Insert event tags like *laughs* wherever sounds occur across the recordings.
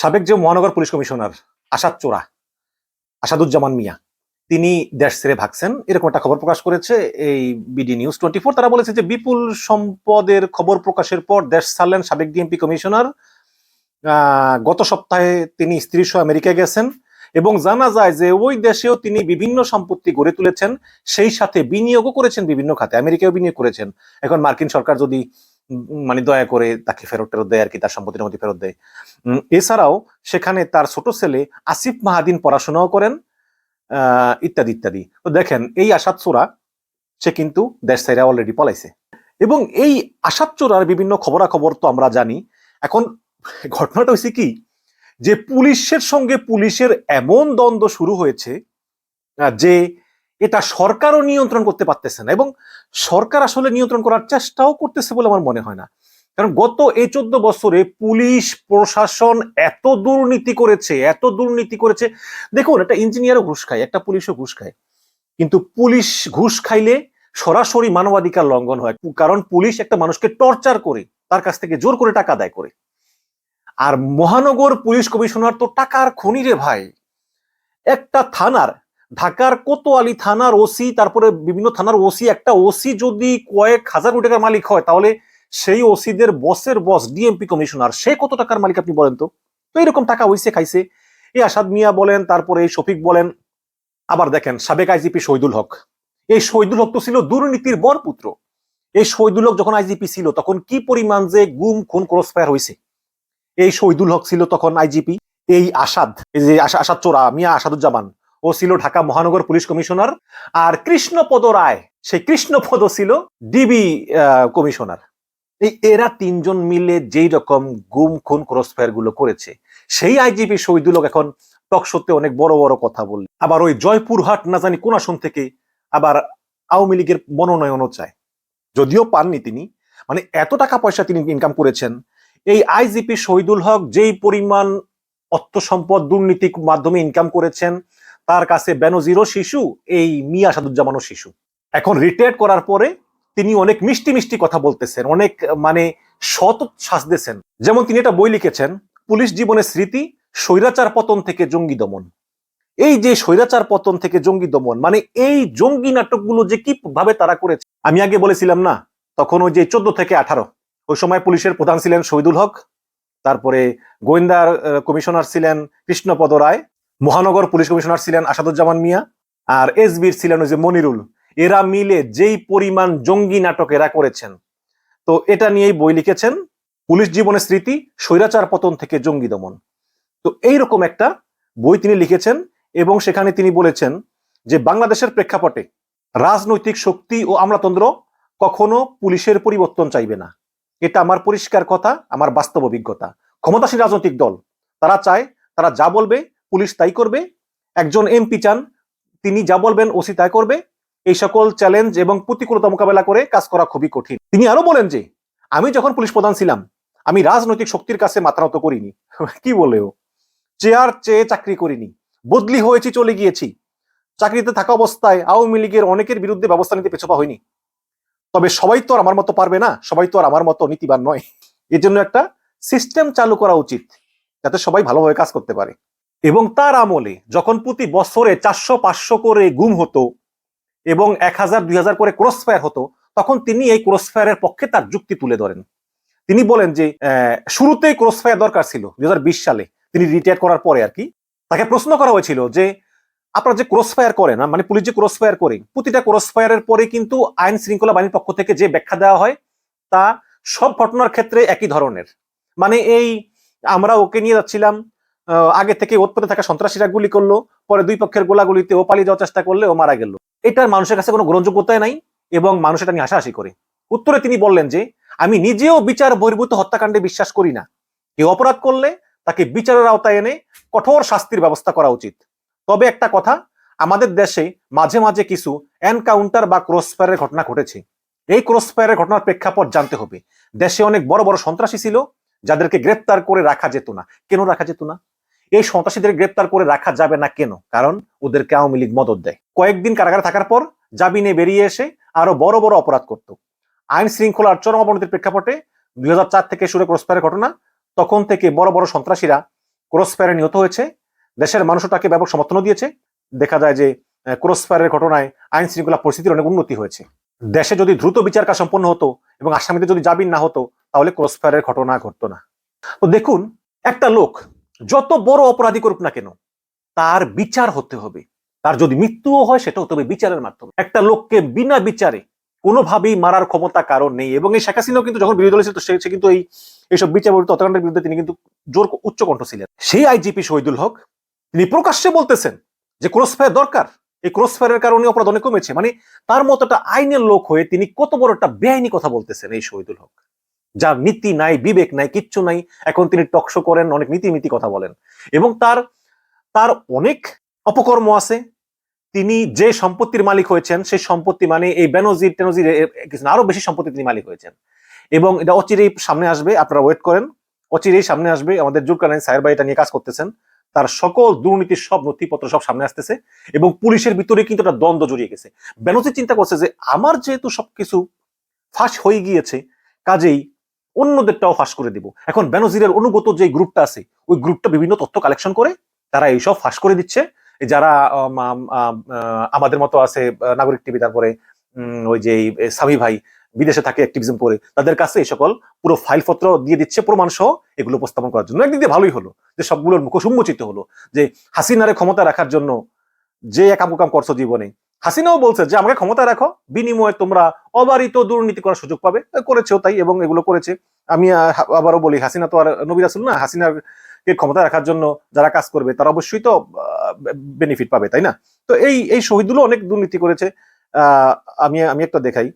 সাবেক যে মহানগর পুলিশ কমিশনার আসাদ চোরা, আসাদুজ্জামান মিয়া, তিনি দেশ ছেড়ে ভাগছেন, এরকম একটা খবর প্রকাশ করেছে এই বিডি নিউজ টোয়েন্টি ফোর তারা বলেছে যে বিপুল সম্পদের খবর প্রকাশের পর দেশ ছাড়লেন সাবেক ডিএমপি কমিশনার। গত সপ্তাহে তিনি স্ত্রী সহ আমেরিকা গেছেন এবং জানা যায় যে ওই দেশেও তিনি বিভিন্ন সম্পত্তি গড়ে তুলেছেন, সেই সাথে বিনিয়োগও করেছেন বিভিন্ন খাতে আমেরিকাও বিনিয়োগ করেছেন। এখন মার্কিন সরকার যদি মানে দয়া করে তাকে ফেরত টেরত দেয় আর কি, তার সম্পত্তির মধ্যে ফেরত দেয়। এছাড়াও সেখানে তার ছোট ছেলে আসিফ মাহাদিন পড়াশোনাও করেন ইত্যাদি ইত্যাদি। তো দেখেন, এই আসাদ চোরা, সে কিন্তু দেশ সাইরা অলরেডি পলাইছে। এবং এই আসাদ চোরার বিভিন্ন খবরাখবর তো আমরা জানি। এখন ঘটনাটা হয়েছে কি, যে পুলিশের সঙ্গে পুলিশের এমন দ্বন্দ্ব শুরু হয়েছে যে এটা সরকারও নিয়ন্ত্রণ করতে পারতেছে না এবং সরকার আসলে নিয়ন্ত্রণ করার চেষ্টাও করতেছে বলে আমার মনে হয় না। কারণ গত এই চোদ্দ বছরে পুলিশ, প্রশাসন এত দুর্নীতি করেছে, এত দুর্নীতি করেছে। দেখুন, একটা ইঞ্জিনিয়ারও ঘুষ খায়, একটা পুলিশও ঘুষ খায়। কিন্তু পুলিশ ঘুষ খাইলে সরাসরি মানবাধিকার লঙ্ঘন হয়, কারণ পুলিশ একটা মানুষকে টর্চার করে, তার কাছ থেকে জোর করে টাকা আদায় করে। আর মহানগর পুলিশ কমিশনার তো টাকার খনি রে ভাই। একটা থানার ঢাকার কোতোয়ালি থানার ওসি, তারপরে বিভিন্ন থানার ওসি, একটা ওসি যদি কয়েক হাজার কোটি টাকার মালিক হয়, তাহলে সেই ওসিদের বসের বস, ডিএমপি কমিশনার, সে কত টাকার মালিক আপনি বলেন তো? তো এরকম টাকা হইছে, খাইছে। এই আসাদ মিয়া বলেন, তারপরে এই শফিক বলেন, আবার দেখেন, সাবেক আইজিপি শহীদুল হক। এই শহীদুল হক তো ছিল দুর্নীতির বরপুত্র এই শহীদুল হক যখন আইজিপি ছিল, তখন কি পরিমাণ যে গুম, খুন, ক্রসফায়ার হয়েছে এই শহীদুল হক ছিল তখন আইজিপি, এই আসাদ, এই যে আসাদ চোরা, মিয়া আসাদুজ্জামান ও ছিল ঢাকা মহানগর পুলিশ কমিশনার। আর কৃষ্ণপদ রায়, সেই কৃষ্ণপদ ছিল ডিবি কমিশনার। এই এরা তিনজন মিলে যেই রকম গুম, খুন ক্রসফায়ারগুলো করেছে, সেই আইজিপি শহীদুল এখন টকশোতে অনেক বড় বড় কথা বললেন আবার ওই জয়পুরহাট, না জানি কোন আসন থেকে আবার আওয়ামী লীগের মনোনয়নও চায়। যদিও পাননি তিনি মানে এত টাকা পয়সা তিনি ইনকাম করেছেন, এই আইজিপি শহীদুল হক যেই পরিমাণ অর্থ সম্পদ দুর্নীতির মাধ্যমে ইনকাম করেছেন তার কাছে বেনজিরও শিশু, এই মিয়া সাদুজ্জামানও শিশু। এখন রিটায়ার করার পরে তিনি অনেক মিষ্টি মিষ্টি কথা বলতেছেন, অনেক মানে সত সাজতেছেন যেমন তিনি একটা বই লিখেছেন, পুলিশ জীবনের স্মৃতি, স্বৈরাচার পতন থেকে জঙ্গি দমন। এই যে স্বৈরাচার পতন থেকে জঙ্গি দমন মানে এই জঙ্গি নাটকগুলো যে কি ভাবে তারা করেছে, আমি আগে বলেছিলাম না, তখন ওই যে চোদ্দ থেকে আঠারো, ওই সময় পুলিশের প্রধান ছিলেন শহীদুল হক, তারপরে গোয়েন্দার কমিশনার ছিলেন কৃষ্ণপদ রায় মহানগর পুলিশ কমিশনার ছিলেন আসাদুজ্জামান মিয়া আর এসবির ছিলেন ওই যে মনিরুল। এরা মিলে যেই পরিমাণ জঙ্গি নাটক এরা করেছেন। তো এটা নিয়েই বই লিখেছেন, পুলিশ জীবনের স্মৃতি, স্বৈরাচার পতন থেকে জঙ্গি দমন। তো এইরকম একটা বই তিনি লিখেছেন এবং সেখানে তিনি বলেছেন যে বাংলাদেশের প্রেক্ষাপটে রাজনৈতিক শক্তি ও আমলাতন্ত্র কখনো পুলিশের পরিবর্তন চাইবে না। এটা আমার পরিষ্কার কথা, আমার বাস্তব অভিজ্ঞতা। ক্ষমতাসীন রাজনৈতিক দল, তারা চায়, তারা যা বলবে পুলিশ তাই করবে, একজন এমপি চান, তিনি যা বলবেন ওসি তাই করবে, এই সকল চ্যালেঞ্জ এবং প্রতিকূলতা মোকাবেলা করে কাজ করা খুবই কঠিন। তিনি আরও বলেন যে, আমি যখন পুলিশ প্রধান ছিলাম, আমি রাজনৈতিক শক্তির কাছে মাথা নত করিনি। *laughs* কি বলেও চেয়ার চেয়ে চাকরি করিনি। বদলি হয়েছি, চলে গিয়েছি। চাকরিতে থাকা অবস্থায় আওয়ামী লীগের অনেকের বিরুদ্ধে ব্যবস্থা নিতে পেছপা হয়নি। তবে সবাই তো আর আমার মতো পারবে না, সবাই তো আর আমার মতো নীতিবান নয়। এর জন্য একটা সিস্টেম চালু করা উচিত, যাতে সবাই ভালোভাবে কাজ করতে পারে। এবং তার আমলে যখন প্রতি বছরে চারশো, পাঁচশো করে গুম হতো এবং এক হাজার, দুই হাজার করে ক্রসফায়ার হতো, তখন তিনি এই ক্রসফায়ারের পক্ষে তার যুক্তি তুলে ধরেন। তিনি বলেন যে শুরুতেই ক্রসফায়ার দরকার ছিল দু হাজার বিশ সালে। তিনি রিটায়ার করার পরে আর কি। তাকে প্রশ্ন করা হয়েছিল যে, আপনারা যে ক্রসফায়ার করেন মানে পুলিশ যে ক্রসফায়ার করে, প্রতিটা ক্রসফায়ারের পরে কিন্তু আইন শৃঙ্খলা বাহিনীর পক্ষ থেকে যে ব্যাখ্যা দেওয়া হয়, তা সব ঘটনার ক্ষেত্রে একই ধরনের। মানে এই, আমরা ওকে নিয়ে যাচ্ছিলাম আগে থেকে ওৎপেতে থাকা সন্ত্রাসীরা গুলি করল, পরে দুই পক্ষের গোলাগুলিতে ও পালিয়ে যাওয়ার চেষ্টা করলে ও মারা গেল। এটার মানুষের কাছে কোনো গ্রহণযোগ্যতাই নাই এবং মানুষ এটা নিয়ে হাসাহাসি করে। উত্তরে তিনি বললেন যে, আমি নিজেও বিচার বহির্ভূত হত্যাকাণ্ডে বিশ্বাস করি না। কেউ অপরাধ করলে তাকে বিচারের আওতায় এনে কঠোর শাস্তির ব্যবস্থা করা উচিত। তবে একটা কথা, আমাদের দেশে মাঝে মাঝে কিছু এনকাউন্টার বা ক্রসফায়ারের ঘটনা ঘটেছে। এই ক্রসফায়ারের ঘটনার প্রেক্ষাপট জানতে হবে। দেশে অনেক বড় বড় সন্ত্রাসী ছিল, যাদেরকে গ্রেপ্তার করে রাখা যেত না। কেন রাখা যেত না? এই সন্ত্রাসীদের গ্রেপ্তার করে রাখা যাবে না কেন? কারণ ওদেরকে আওয়ামী লীগ মদত দেয়। কয়েকদিন কারাগারে থাকার পর জামিনে বেরিয়ে এসে আরও বড় বড় অপরাধ করত। আইন শৃঙ্খলার চরম অবনতির প্রেক্ষাপটে দুই হাজার চার থেকে শুরু ক্রসফায়ারের ঘটনা। তখন থেকে বড় বড় সন্ত্রাসীরা ক্রস ফায়ারে নিহত হয়েছে। দেশের মানুষও তাকে ব্যাপক সমর্থনও দিয়েছে। দেখা যায় যে ক্রস ফায়ারের ঘটনায় আইন শৃঙ্খলা পরিস্থিতির অনেক উন্নতি হয়েছে। দেশে যদি দ্রুত বিচার কাজ সম্পন্ন হতো এবং আসামিদের যদি জামিন না হতো, তাহলে ক্রস ফায়ারের ঘটনা ঘটতো না। তো দেখুন, একটা লোক যত বড় অপরাধী করুক না কেন, তার বিচার হতে হবে। তার যদি মৃত্যুও হয় সেটা হতে হবে বিচারের মাধ্যমে। একটা লোককে বিনা বিচারে কোনোভাবেই মারার ক্ষমতা কারণ নেই এবং এই শেখ হাসিনাও কিন্তু যখন বিরোধী দল ছিল, সে কিন্তু এই এইসব বিচার বর্ধিত হত্যাকাণ্ডের বিরুদ্ধে তিনি কিন্তু জোর উচ্চ কণ্ঠ ছিলেন। সেই আইজিপি শহীদুল হক, তিনি প্রকাশ্যে বলতেছেন যে ক্রসফায়ার দরকার। এই ক্রস ফায়ারের কারণে অপরাধ অনেক কমেছে। মানে তার মতো একটা আইনের লোক হয়ে তিনি কত বড় একটা বেআইনি কথা বলতেছেন এই শহীদুল হক। যার নীতি নাই, বিবেক নাই, কিচ্ছু নাই। এখন তিনি টকশো করেন, অনেক নীতি নীতি কথা বলেন। এবং তার তার অনেক অপকর্ম আছে। তিনি যে সম্পত্তির মালিক হয়েছেন, সেই সম্পত্তি মানে এই বেনজির, টেনজির আরও বেশি সম্পত্তি তিনি মালিক হয়েছেন। এবং এটা অচিরেই সামনে আসবে, আপনারা ওয়েট করেন। অচিরেই সামনে আসবে, আমাদের জুলকানাইন সাহের ভাই এটা নিয়ে কাজ করতেছেন। তার সকল দুর্নীতির সব নথিপত্র সব সামনে আসতেছে এবং পুলিশের ভিতরে কিন্তু একটা দ্বন্দ্ব জড়িয়ে গেছে। বেনজির চিন্তা করছে যে, আমার যেহেতু সবকিছু ফাঁস হয়ে গিয়েছে, কাজেই অন্যদেরটাও ফাঁস করে দিব। এখন বেনজিরের অনুগত যে গ্রুপটা আছে, ওই গ্রুপটা বিভিন্ন তথ্য কালেকশন করে তারা এইসব ফাঁস করে দিচ্ছে। যারা আমাদের মতো আছে নাগরিক টিভি, তারপরে ওই যে সামি ভাই, বিদেশে থাকে অ্যাক্টিভিজম করে, তাদের কাছে এই সকল পুরো ফাইলপত্র দিয়ে দিচ্ছে প্রমাণ সহ এগুলো উপস্থাপন করার জন্য। একদিক দিয়ে ভালোই হলো যে সবগুলোর মুখ উন্মোচিত হলো যে হাসিনারে ক্ষমতা রাখার জন্য যে একাম কাম করছ জীবনে। হাসিনাও বলছে যে, আমাকে ক্ষমতা রাখো, বিনিময়ে তোমরা অবারিত দুর্নীতি করার সুযোগ পাবে। করেছেও তাই এবং এগুলো করেছে। আমি আবারও বলি, হাসিনা তো আর নবী রাসুল না হাসিনার কে ক্ষমতা রাখার জন্য যারা কাজ করবে, তারা অবশ্যই তো বেনিফিট পাবে, তাই না? তো এই এই শহীদুলও অনেক দুর্নীতি করেছে। আমি আমি একটা দেখাই।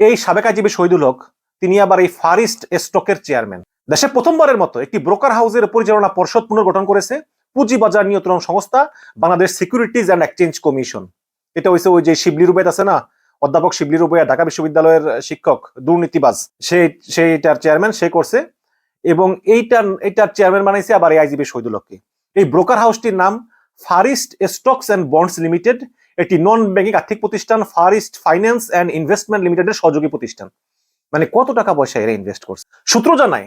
এই সাবেক আইজিবি শহীদুল হক, তিনি আবার এই ফারিস্ট স্টকের চেয়ারম্যান। দেশে প্রথমবারের মতো একটি ব্রোকার হাউসের পরিচালনা পর্ষদ পুনর্গঠন করেছে। পুঁজিবাজার নিয়ন্ত্রণ সংস্থা, Bangladesh securities and exchange commission এটা হইছে ওই যে শিবলি রুবেদ আছে না? অধ্যাপক শিবলি রুবেয়া, ঢাকা বিশ্ববিদ্যালয়ের শিক্ষক, দুর্নীতিবাজ। সে সেইটার চেয়ারম্যান সে করছে। এবং এইটার এইটার চেয়ারম্যান বানাইছে আবার আইজিবি শহীদুল হককে। এই ব্রোকার হাউসটির নাম first stocks and bonds limited একটি নন ব্যাংকিং আর্থিক প্রতিষ্ঠান ফারিস্ট ফাইন্যান্স অ্যান্ড ইনভেস্টমেন্ট লিমিটেডের সহযোগী প্রতিষ্ঠান। মানে কত টাকা পয়সা এরা ইনভেস্ট করছে? সূত্র জানায়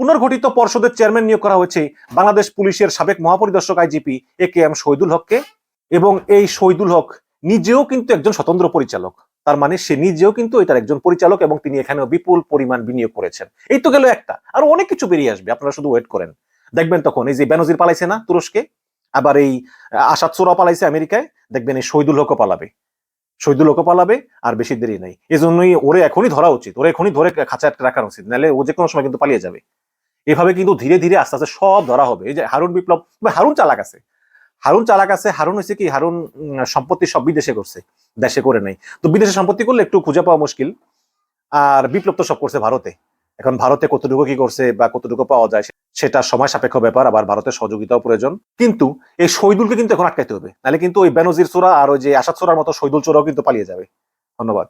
পুনর্গঠিত পর্ষদের চেয়ারম্যান নিয়োগ করা হয়েছে বাংলাদেশ পুলিশের সাবেক মহাপরিদর্শক IGP A K M Shahidul হককে এবং এই শহীদুল হক নিজেও কিন্তু একজন স্বতন্ত্র পরিচালক। তার মানে সে নিজেও কিন্তু এটার একজন পরিচালক এবং তিনি এখানেও বিপুল পরিমাণ বিনিয়োগ করেছেন। এই তো গেল একটা। আর অনেক কিছু বেরিয়ে আসবে, আপনারা শুধু ওয়েট করেন। দেখবেন তখন এই যে বেনজির পালাইছে না তুরস্কে, আবার এই আসাদ সোরা পালাইছে আমেরিকায়, দেখবেন এই শহীদুল হকও পালাবে। শহীদুল হকও পালাবে, আর বেশি দেরি নাই। এজন্যই ওরে এখনই ধরা উচিত, ওরে এখনই ধরে খাঁচা রাখা উচিত, নাহলে ও যে কোনো সময় কিন্তু পালিয়ে যাবে। এভাবে কিন্তু ধীরে ধীরে আস্তে আস্তে সব ধরা হবে। এই যে হারুন বিপ্লব হারুন চালাক আছে। হারুন চালাক আছে, হারুন হয়েছে কি, হারুন সম্পত্তি সব বিদেশে করছে, দেশে করে নাই তো বিদেশে সম্পত্তি করলে একটু খুঁজে পাওয়া মুশকিল। আর বিপ্লব তো সব করছে ভারতে। এখন ভারতে কতটুকু কি করছে বা কতটুকু পাওয়া যায়, সেটা সময় সাপেক্ষ ব্যাপার, আবার ভারতের সহযোগিতাও প্রয়োজন। কিন্তু এই শহীদুলকে কিন্তু এখন আটকাইতে হবে। নাহলে কিন্তু ওই বেনজির চোরা আর ওই যে আসাদ চোরার মতো শহীদুল চোরাও কিন্তু পালিয়ে যাবে। ধন্যবাদ।